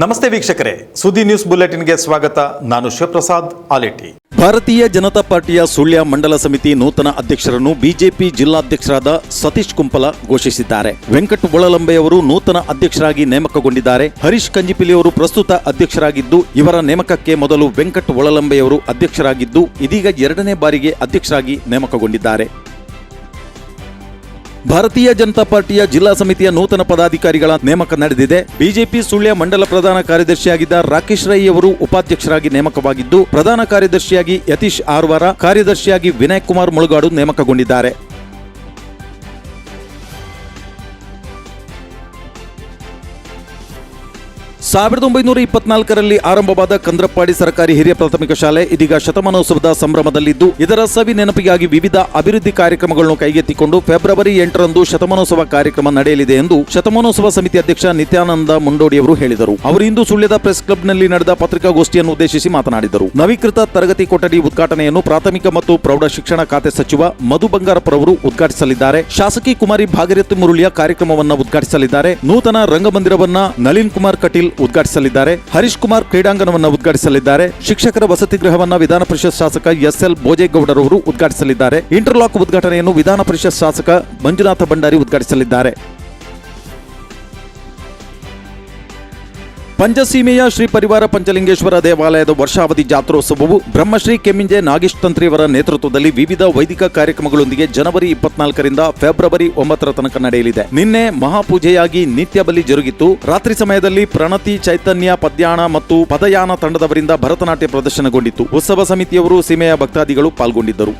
ನಮಸ್ತೆ ವೀಕ್ಷಕರೇ, ಸುದ್ದಿ ನ್ಯೂಸ್ ಬುಲೆಟಿನ್ಗೆ ಸ್ವಾಗತ. ನಾನು ಶಿವಪ್ರಸಾದ್ ಆಲೇಟಿ. ಭಾರತೀಯ ಜನತಾ ಪಾರ್ಟಿಯ ಸುಳ್ಯ ಮಂಡಲ ಸಮಿತಿ ನೂತನ ಅಧ್ಯಕ್ಷರನ್ನು ಬಿಜೆಪಿ ಜಿಲ್ಲಾಧ್ಯಕ್ಷರಾದ ಸತೀಶ್ ಕುಂಪಲ ಘೋಷಿಸಿದ್ದಾರೆ. ವೆಂಕಟ್ ಒಳಲಂಬೆಯವರು ನೂತನ ಅಧ್ಯಕ್ಷರಾಗಿ ನೇಮಕಗೊಂಡಿದ್ದಾರೆ. ಹರೀಶ್ ಕಂಜಿಪಿಲಿಯವರು ಪ್ರಸ್ತುತ ಅಧ್ಯಕ್ಷರಾಗಿದ್ದು, ಇವರ ನೇಮಕಕ್ಕೆ ಮೊದಲು ವೆಂಕಟ್ ಒಳಲಂಬೆಯವರು ಅಧ್ಯಕ್ಷರಾಗಿದ್ದು, ಇದೀಗ ಎರಡನೇ ಬಾರಿಗೆ ಅಧ್ಯಕ್ಷರಾಗಿ ನೇಮಕಗೊಂಡಿದ್ದಾರೆ. ಭಾರತೀಯ ಜನತಾ ಪಾರ್ಟಿಯ ಜಿಲ್ಲಾ ಸಮಿತಿಯ ನೂತನ ಪದಾಧಿಕಾರಿಗಳ ನೇಮಕ ನಡೆದಿದೆ. ಬಿಜೆಪಿ ಸುಳ್ಯ ಮಂಡಲ ಪ್ರಧಾನ ಕಾರ್ಯದರ್ಶಿಯಾಗಿದ್ದ ರಾಕೇಶ್ ರೈ ಅವರು ಉಪಾಧ್ಯಕ್ಷರಾಗಿ ನೇಮಕವಾಗಿದ್ದು, ಪ್ರಧಾನ ಕಾರ್ಯದರ್ಶಿಯಾಗಿ ಯತೀಶ್ ಆರ್ವಾರ, ಕಾರ್ಯದರ್ಶಿಯಾಗಿ ವಿನಯ್ ಕುಮಾರ್ ಮುಳುಗಾಡು ನೇಮಕಗೊಂಡಿದ್ದಾರೆ. ಸಾವಿರದ ಒಂಬೈನೂರ ಇಪ್ಪತ್ನಾಲ್ಕರಲ್ಲಿ ಆರಂಭವಾದ ಕಂದ್ರಪ್ಪಾಡಿ ಸರ್ಕಾರಿ ಹಿರಿಯ ಪ್ರಾಥಮಿಕ ಶಾಲೆ, ಇದೀಗ ಶತಮಾನೋತ್ಸವದ ಸಂಭ್ರಮದಲ್ಲಿದ್ದು ಇದರ ಸವಿ ನೆನಪಿಗಾಗಿ ವಿವಿಧ ಅಭಿವೃದ್ಧಿ ಕಾರ್ಯಕ್ರಮಗಳನ್ನು ಕೈಗೆತ್ತಿಕೊಂಡು ಫೆಬ್ರವರಿ ಎಂಟರಂದು ಶತಮಾನೋತ್ಸವ ಕಾರ್ಯಕ್ರಮ ನಡೆಯಲಿದೆ ಎಂದು ಶತಮಾನೋತ್ಸವ ಸಮಿತಿ ಅಧ್ಯಕ್ಷ ನಿತ್ಯಾನಂದ ಮುಂಡೋಡಿಯವರು ಹೇಳಿದರು. ಅವರು ಇಂದು ಸುಳ್ಯದ ಪ್ರೆಸ್ ಕ್ಲಬ್ನಲ್ಲಿ ನಡೆದ ಪತ್ರಿಕಾಗೋಷ್ಠಿಯನ್ನು ಉದ್ದೇಶಿಸಿ ಮಾತನಾಡಿದರು. ನವೀಕೃತ ತರಗತಿ ಕೊಠಡಿ ಉದ್ಘಾಟನೆಯನ್ನು ಪ್ರಾಥಮಿಕ ಮತ್ತು ಪ್ರೌಢ ಶಿಕ್ಷಣ ಖಾತೆ ಸಚಿವ ಮಧು ಬಂಗಾರಪ್ಪರವರು ಉದ್ಘಾಟಿಸಲಿದ್ದಾರೆ. ಶಾಸಕಿ ಕುಮಾರಿ ಭಾಗೀರಥಿ ಮುರುಳಿಯ ಕಾರ್ಯಕ್ರಮವನ್ನು ಉದ್ಘಾಟಿಸಲಿದ್ದಾರೆ. ನೂತನ ರಂಗಮಂದಿರವನ್ನ ನಳಿನ್ ಕುಮಾರ್ ಕಟೀಲ್ ಉದ್ಘಾಟಿಸಲಿದ್ದಾರೆ. ಹರೀಶ್ ಕುಮಾರ್ ಕ್ರೀಡಾಂಗಣವನ್ನು ಉದ್ಘಾಟಿಸಲಿದ್ದಾರೆ. ಶಿಕ್ಷಕರ ವಸತಿ ಗೃಹವನ್ನು ವಿಧಾನ ಪರಿಷತ್ ಶಾಸಕ ಎಸ್ ಎಲ್ ಭೋಜೇಗೌಡರವರು ಉದ್ಘಾಟಿಸಲಿದ್ದಾರೆ. ಇಂಟರ್ಲಾಕ್ ಉದ್ಘಾಟನೆಯನ್ನು ವಿಧಾನ ಪರಿಷತ್ ಶಾಸಕ ಮಂಜುನಾಥ ಭಂಡಾರಿ ಉದ್ಘಾಟಿಸಲಿದ್ದಾರೆ. ಪಂಚಸೀಮೆಯ ಶ್ರೀ ಪರಿವಾರ ಪಂಚಲಿಂಗೇಶ್ವರ ದೇವಾಲಯದ ವರ್ಷಾವಧಿ ಜಾತ್ರೋತ್ಸವವು ಬ್ರಹ್ಮಶ್ರೀ ಕೆಮ್ಮಿಂಜೆ ನಾಗೇಶ್ ತಂತ್ರಿಯವರ ನೇತೃತ್ವದಲ್ಲಿ ವಿವಿಧ ವೈದಿಕ ಕಾರ್ಯಕ್ರಮಗಳೊಂದಿಗೆ ಜನವರಿ ಇಪ್ಪತ್ನಾಲ್ಕರಿಂದ ಫೆಬ್ರವರಿ ಒಂಬತ್ತರ ತನಕ ನಡೆಯಲಿದೆ. ನಿನ್ನೆ ಮಹಾಪೂಜೆಯಾಗಿ ನಿತ್ಯ ಬಲಿ ಜರುಗಿತ್ತು ರಾತ್ರಿ ಸಮಯದಲ್ಲಿ ಪ್ರಣತಿ, ಚೈತನ್ಯ, ಪದ್ಯಾಣ ಮತ್ತು ಪದಯಾನ ತಂಡದವರಿಂದ ಭರತನಾಟ್ಯ ಪ್ರದರ್ಶನಗೊಂಡಿತು. ಉತ್ಸವ ಸಮಿತಿಯವರು ಸೀಮೆಯ ಭಕ್ತಾದಿಗಳು ಪಾಲ್ಗೊಂಡಿದ್ದರು.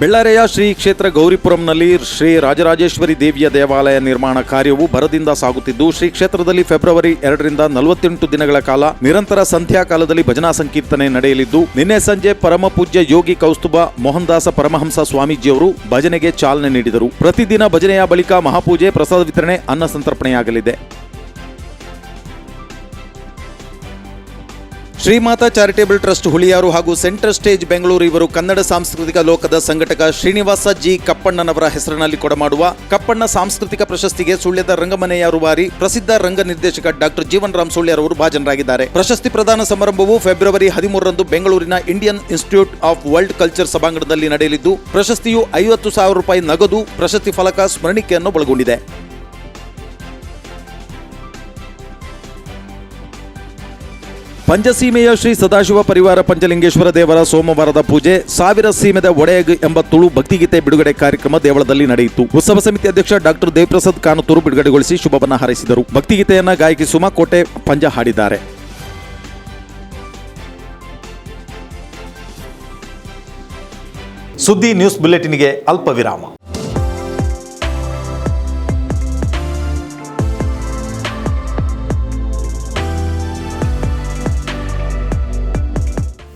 ಬೆಳ್ಳಾರೆಯ ಶ್ರೀ ಕ್ಷೇತ್ರ ಗೌರಿಪುರಂನಲ್ಲಿ ಶ್ರೀ ರಾಜರಾಜೇಶ್ವರಿ ದೇವಿಯ ದೇವಾಲಯ ನಿರ್ಮಾಣ ಕಾರ್ಯವು ಭರದಿಂದ ಸಾಗುತ್ತಿದ್ದು, ಶ್ರೀ ಕ್ಷೇತ್ರದಲ್ಲಿ ಫೆಬ್ರವರಿ ಎರಡರಿಂದ ನಲವತ್ತೆಂಟು ದಿನಗಳ ಕಾಲ ನಿರಂತರ ಸಂಧ್ಯಾ ಕಾಲದಲ್ಲಿ ಭಜನಾ ಸಂಕೀರ್ತನೆ ನಡೆಯಲಿದ್ದು, ನಿನ್ನೆ ಸಂಜೆ ಪರಮಪೂಜ್ಯ ಯೋಗಿ ಕೌಸ್ತುಭ ಮೋಹನ್ದಾಸ ಪರಮಹಂಸ ಸ್ವಾಮೀಜಿಯವರು ಭಜನೆಗೆ ಚಾಲನೆ ನೀಡಿದರು. ಪ್ರತಿದಿನ ಭಜನೆಯ ಬಳಿಕ ಮಹಾಪೂಜೆ, ಪ್ರಸಾದ ವಿತರಣೆ, ಅನ್ನ ಸಂತರ್ಪಣೆಯಾಗಲಿದೆ. ಶ್ರೀಮಾತಾ ಚಾರಿಟೇಬಲ್ ಟ್ರಸ್ಟ್ ಹುಳಿಯಾರು ಹಾಗೂ ಸೆಂಟ್ರಲ್ ಸ್ಟೇಜ್ ಬೆಂಗಳೂರು ಇವರು ಕನ್ನಡ ಸಾಂಸ್ಕೃತಿಕ ಲೋಕದ ಸಂಘಟಕ ಶ್ರೀನಿವಾಸ ಜಿ ಕಪ್ಪಣ್ಣನವರ ಹೆಸರಿನಲ್ಲಿ ಕೊಡಮಾಡುವ ಕಪ್ಪಣ್ಣ ಸಾಂಸ್ಕೃತಿಕ ಪ್ರಶಸ್ತಿಗೆ ಸುಳ್ಯದ ರಂಗಮನೆಯ ರೂವಾರಿ ಪ್ರಸಿದ್ಧ ರಂಗ ನಿರ್ದೇಶಕ ಡಾಕ್ಟರ್ ಜೀವನ್ ರಾಮ್ ಸುಳ್ಯರವರು ಭಾಜನರಾಗಿದ್ದಾರೆ. ಪ್ರಶಸ್ತಿ ಪ್ರದಾನ ಸಮಾರಂಭವು ಫೆಬ್ರವರಿ ಹದಿಮೂರರಂದು ಬೆಂಗಳೂರಿನ Indian institute of world culture ಸಭಾಂಗಣದಲ್ಲಿ ನಡೆಯಲಿದ್ದು, ಪ್ರಶಸ್ತಿಯು ಐವತ್ತು ಸಾವಿರ ರೂಪಾಯಿ ನಗದು, ಪ್ರಶಸ್ತಿ ಫಲಕ ಸ್ಮರಣಿಕೆಯನ್ನು ಒಳಗೊಂಡಿದೆ. ಪಂಚಸೀಮೆಯ ಶ್ರೀ ಸದಾಶಿವ ಪರಿವಾರ ಪಂಚಲಿಂಗೇಶ್ವರ ದೇವರ ಸೋಮವಾರದ ಪೂಜೆ, ಸಾವಿರ ಸೀಮೆದ ಒಡೆಯಗ್ ಎಂಬ ತುಳು ಭಕ್ತಿಗೀತೆ ಬಿಡುಗಡೆ ಕಾರ್ಯಕ್ರಮ ದೇವಳದಲ್ಲಿ ನಡೆಯಿತು. ಉತ್ಸವ ಸಮಿತಿ ಅಧ್ಯಕ್ಷ ಡಾಕ್ಟರ್ ದೇವಪ್ರಸಾದ್ ಕಾನತೂರು ಬಿಡುಗಡೆಗೊಳಿಸಿ ಶುಭವನ್ನ ಹಾರೈಸಿದರು. ಭಕ್ತಿಗೀತೆಯನ್ನ ಗಾಯಕಿ ಸುಮಾ ಕೋಟೆ ಪಂಜ ಹಾಡಿದ್ದಾರೆ. ಸುದ್ದಿ ನ್ಯೂಸ್ ಬುಲೆಟಿನ್ಗೆ ಅಲ್ಪ ವಿರಾಮ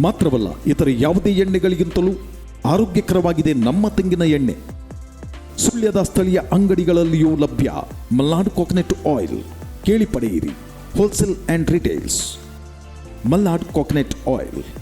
ಮಾತ್ರವಲ್ಲ, ಇತರ ಯಾವುದೇ ಎಣ್ಣೆಗಳಿಗಿಂತಲೂ ಆರೋಗ್ಯಕರವಾಗಿದೆ ನಮ್ಮ ತೆಂಗಿನ ಎಣ್ಣೆ. ಸುಳ್ಯದ ಸ್ಥಳೀಯ ಅಂಗಡಿಗಳಲ್ಲಿಯೂ ಲಭ್ಯ. Malnad coconut oil. ಕೇಳಿ ಪಡೆಯಿರಿ. Wholesale and retails Malnad coconut oil.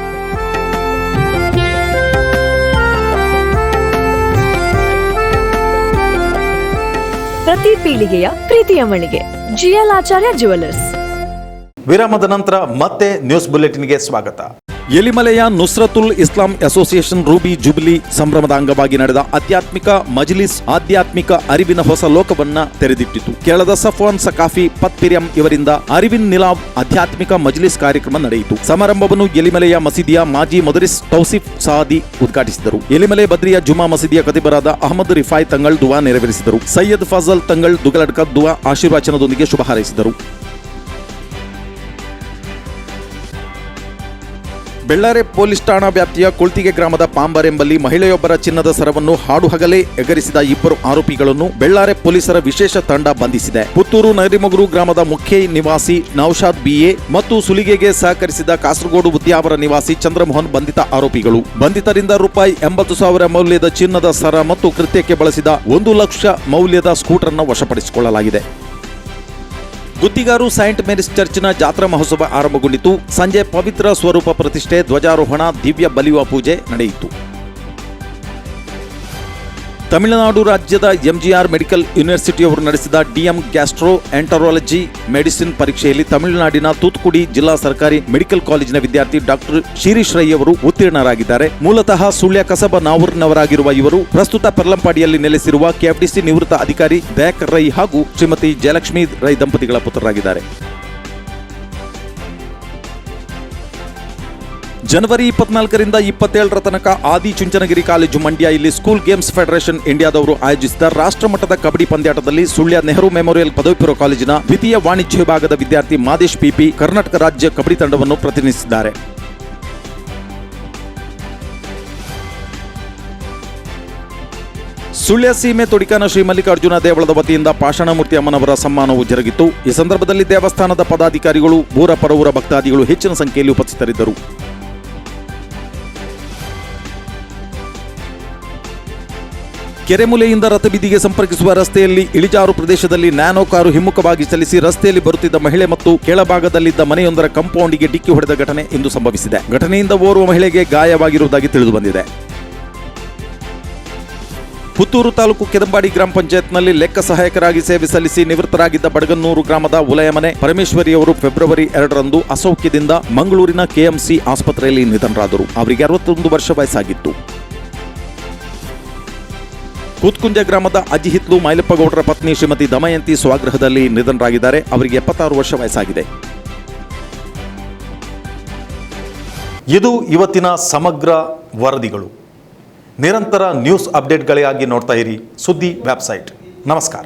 ಪ್ರತಿ ಪೀಳಿಗೆಯ ಪ್ರೀತಿಯ ಮಳಿಗೆ. ಜಿಎಲ್ ಆಚಾರ್ಯ ಜುವೆಲ್ಲರ್ಸ್ ವಿರಾಮದ ನಂತರ ಮತ್ತೆ ನ್ಯೂಸ್ ಬುಲೆಟಿನ್ಗೆ ಸ್ವಾಗತ. ಎಲಿಮಲೆಯ Nusrathul Islam association ruby jubilee ಸಂಭ್ರಮದ ಅಂಗವಾಗಿ ನಡೆದ ಆಧ್ಯಾತ್ಮಿಕ ಮಜ್ಲಿಸ್ ಆಧ್ಯಾತ್ಮಿಕ ಅರಿವಿನ ಹೊಸ ಲೋಕವನ್ನ ತೆರೆದಿಟ್ಟಿತು. ಕೇರಳದ ಸಫಾನ್ ಸಕಾಫಿ ಪತ್ಪಿರಿಯಂ ಇವರಿಂದ ಅರಿವಿನ್ ನಿಲಾಬ್ ಆಧ್ಯಾತ್ಮಿಕ ಮಜ್ಲಿಸ್ ಕಾರ್ಯಕ್ರಮ ನಡೆಯಿತು. ಸಮಾರಂಭವನ್ನು ಎಲಿಮಲೆಯ ಮಸೀದಿಯ ಮಾಜಿ ಮದರಿಸ್ ತೌಸಿಫ್ ಸಾದಿ ಉದ್ಘಾಟಿಸಿದರು. ಎಲಿಮಲೆ ಬದ್ರಿಯ ಜುಮಾ ಮಸೀದಿಯ ಕತಿಬರಾದ ಅಹಮದ್ ರಿಫಾಯ್ ತಂಗಳ್ ದುವಾ ನೆರವೇರಿಸಿದರು. ಸೈಯದ್ ಫಜಲ್ ತಂಗಳ್ ದುಗಲಡ್ಕ ದುವಾ ಆಶೀರ್ವಚನದೊಂದಿಗೆ ಶುಭ ಹಾರೈಸಿದರು. ಬೆಳ್ಳಾರೆ ಪೊಲೀಸ್ ಠಾಣಾ ವ್ಯಾಪ್ತಿಯ ಕುಳ್ತಿಗೆ ಗ್ರಾಮದ ಪಾಂಬರ್ ಎಂಬಲ್ಲಿ ಮಹಿಳೆಯೊಬ್ಬರ ಚಿನ್ನದ ಸರವನ್ನು ಹಾಡು ಹಗಲೇ ಎಗರಿಸಿದ ಇಬ್ಬರು ಆರೋಪಿಗಳನ್ನು ಬೆಳ್ಳಾರೆ ಪೊಲೀಸರ ವಿಶೇಷ ತಂಡ ಬಂಧಿಸಿದೆ. ಪುತ್ತೂರು ನರಿಮಗುರು ಗ್ರಾಮದ ಮುಖ್ಯ ನಿವಾಸಿ ನೌಶಾದ್ ಬಿಎ ಮತ್ತು ಸುಲಿಗೆಗೆ ಸಹಕರಿಸಿದ ಕಾಸರಗೋಡು ಉದ್ಯಾವರ ನಿವಾಸಿ ಚಂದ್ರಮೋಹನ್ ಬಂಧಿತ ಆರೋಪಿಗಳು. ಬಂಧಿತರಿಂದ ರೂಪಾಯಿ ಎಂಬತ್ತು ಸಾವಿರ ಮೌಲ್ಯದ ಚಿನ್ನದ ಸರ ಮತ್ತು ಕೃತ್ಯಕ್ಕೆ ಬಳಸಿದ ಒಂದು ಲಕ್ಷ ಮೌಲ್ಯದ ಸ್ಕೂಟರ್ ಅನ್ನು ವಶಪಡಿಸಿಕೊಳ್ಳಲಾಗಿದೆ. ಗುತ್ತಿಗಾರು ಸೈಂಟ್ ಮೇರಿಸ್ ಚರ್ಚ್ನ ಜಾತ್ರಾ ಮಹೋತ್ಸವ ಆರಂಭಗೊಂಡಿತು. ಸಂಜೆ ಪವಿತ್ರ ಸ್ವರೂಪ ಪ್ರತಿಷ್ಠೆ ಧ್ವಜಾರೋಹಣ, ದಿವ್ಯ ಬಲಿಯುವ ಪೂಜೆ ನಡೆಯಿತು. ತಮಿಳುನಾಡು ರಾಜ್ಯದ ಎಂಜಿಆರ್ ಮೆಡಿಕಲ್ ಯೂನಿವರ್ಸಿಟಿಯವರು ನಡೆಸಿದ ಡಿಎಂ ಗ್ಯಾಸ್ಟ್ರೋ ಎಂಟರಾಲಜಿ ಮೆಡಿಸಿನ್ ಪರೀಕ್ಷೆಯಲ್ಲಿ ತಮಿಳುನಾಡಿನ ತೂತುಕುಡಿ ಜಿಲ್ಲಾ ಸರ್ಕಾರಿ ಮೆಡಿಕಲ್ ಕಾಲೇಜಿನ ವಿದ್ಯಾರ್ಥಿ ಡಾಕ್ಟರ್ ಶಿರೀಶ್ ರೈ ಅವರು ಉತ್ತೀರ್ಣರಾಗಿದ್ದಾರೆ. ಮೂಲತಃ ಸುಳ್ಯ ಕಸಬ ನಾವೂರಿನವರಾಗಿರುವ ಇವರು ಪ್ರಸ್ತುತ ಪರ್ಲಂಪಾಡಿಯಲ್ಲಿ ನೆಲೆಸಿರುವ ಕೆಎಫ್ಡಿಸಿ ನಿವೃತ್ತ ಅಧಿಕಾರಿ ದಯಾಕರ್ ರೈ ಹಾಗೂ ಶ್ರೀಮತಿ ಜಯಲಕ್ಷ್ಮಿ ರೈ ದಂಪತಿಗಳ ಪುತ್ರರಾಗಿದ್ದಾರೆ. ಜನವರಿ ಇಪ್ಪತ್ನಾಲ್ಕರಿಂದ ಇಪ್ಪತ್ತೇಳರ ತನಕ ಆದಿ ಚುಂಚನಗಿರಿ ಕಾಲೇಜು ಮಂಡ್ಯ, ಇಲ್ಲಿ ಸ್ಕೂಲ್ ಗೇಮ್ಸ್ ಫೆಡರೇಷನ್ ಇಂಡಿಯಾದವರು ಆಯೋಜಿಸಿದ ರಾಷ್ಟ್ರಮಟ್ಟದ ಕಬಡ್ಡಿ ಪಂದ್ಯಾಟದಲ್ಲಿ ಸುಳ್ಯ ನೆಹರು ಮೆಮೋರಿಯಲ್ ಪದವಿ ಪೂರ್ವ ಕಾಲೇಜಿನ ದ್ವಿತೀಯ ವಾಣಿಜ್ಯ ವಿಭಾಗದ ವಿದ್ಯಾರ್ಥಿ ಮಾದೇಶ್ ಪಿಪಿ ಕರ್ನಾಟಕ ರಾಜ್ಯ ಕಬಡ್ಡಿ ತಂಡವನ್ನು ಪ್ರತಿನಿಧಿಸಿದ್ದಾರೆ. ಸುಳ್ಯ ಸೀಮೆ ತೊಡಿಕಾನ ಶ್ರೀ ಮಲ್ಲಿಕಾರ್ಜುನ ದೇವಳದ ವತಿಯಿಂದ ಪಾಷಾಣಮೂರ್ತಿ ಅಮ್ಮನವರ ಸಮ್ಮಾನವು ಜರುಗಿತು. ಈ ಸಂದರ್ಭದಲ್ಲಿ ದೇವಸ್ಥಾನದ ಪದಾಧಿಕಾರಿಗಳು ಊರ ಪರವೂರ ಭಕ್ತಾದಿಗಳು ಹೆಚ್ಚಿನ ಸಂಖ್ಯೆಯಲ್ಲಿ ಉಪಸ್ಥಿತರಿದ್ದರು. ಕೆರೆಮೂಲೆಯಿಂದ ರಥಬೀದಿಗೆ ಸಂಪರ್ಕಿಸುವ ರಸ್ತೆಯಲ್ಲಿ ಇಳಿಜಾರು ಪ್ರದೇಶದಲ್ಲಿ ನ್ಯಾನೋ ಕಾರು ಹಿಮ್ಮುಖವಾಗಿ ಚಲಿಸಿ ರಸ್ತೆಯಲ್ಲಿ ಬರುತ್ತಿದ್ದ ಮಹಿಳೆ ಮತ್ತು ಕೆಳಭಾಗದಲ್ಲಿದ್ದ ಮನೆಯೊಂದರ ಕಂಪೌಂಡಿಗೆ ಡಿಕ್ಕಿ ಹೊಡೆದ ಘಟನೆ ಇಂದು ಸಂಭವಿಸಿದೆ. ಘಟನೆಯಿಂದ ಓರ್ವ ಮಹಿಳೆಗೆ ಗಾಯವಾಗಿರುವುದಾಗಿ ತಿಳಿದುಬಂದಿದೆ. ಪುತ್ತೂರು ತಾಲೂಕು ಕೆದಂಬಾಡಿ ಗ್ರಾಮ ಪಂಚಾಯತ್ನಲ್ಲಿ ಲೆಕ್ಕ ಸಹಾಯಕರಾಗಿ ಸೇವೆ ಸಲ್ಲಿಸಿ ನಿವೃತ್ತರಾಗಿದ್ದ ಬಡಗನ್ನೂರು ಗ್ರಾಮದ ಉಲಯಮನೆ ಪರಮೇಶ್ವರಿಯವರು ಫೆಬ್ರವರಿ ಎರಡರಂದು ಅಸೌಖ್ಯದಿಂದ ಮಂಗಳೂರಿನ ಕೆಎಂಸಿ ಆಸ್ಪತ್ರೆಯಲ್ಲಿ ನಿಧನರಾದರು. ಅವರಿಗೆ ಅರವತ್ತೊಂದು ವರ್ಷ ವಯಸ್ಸಾಗಿತ್ತು. ಕೂತ್ಕುಂಜ ಗ್ರಾಮದ ಅಜಿಹಿತ್ಲು ಮೈಲಪ್ಪಗೌಡರ ಪತ್ನಿ ಶ್ರೀಮತಿ ದಮಯಂತಿ ಸ್ವಾಗ್ರಹದಲ್ಲಿ ನಿಧನರಾಗಿದ್ದಾರೆ. ಅವರಿಗೆ ಎಪ್ಪತ್ತಾರು ವರ್ಷ ವಯಸ್ಸಾಗಿದೆ. ಇದು ಇವತ್ತಿನ ಸಮಗ್ರ ವರದಿಗಳು. ನಿರಂತರ ನ್ಯೂಸ್ ಅಪ್ಡೇಟ್ಗಳಿಗಾಗಿ ನೋಡ್ತಾ ಇರಿ ಸುದ್ದಿ ವೆಬ್ಸೈಟ್. ನಮಸ್ಕಾರ.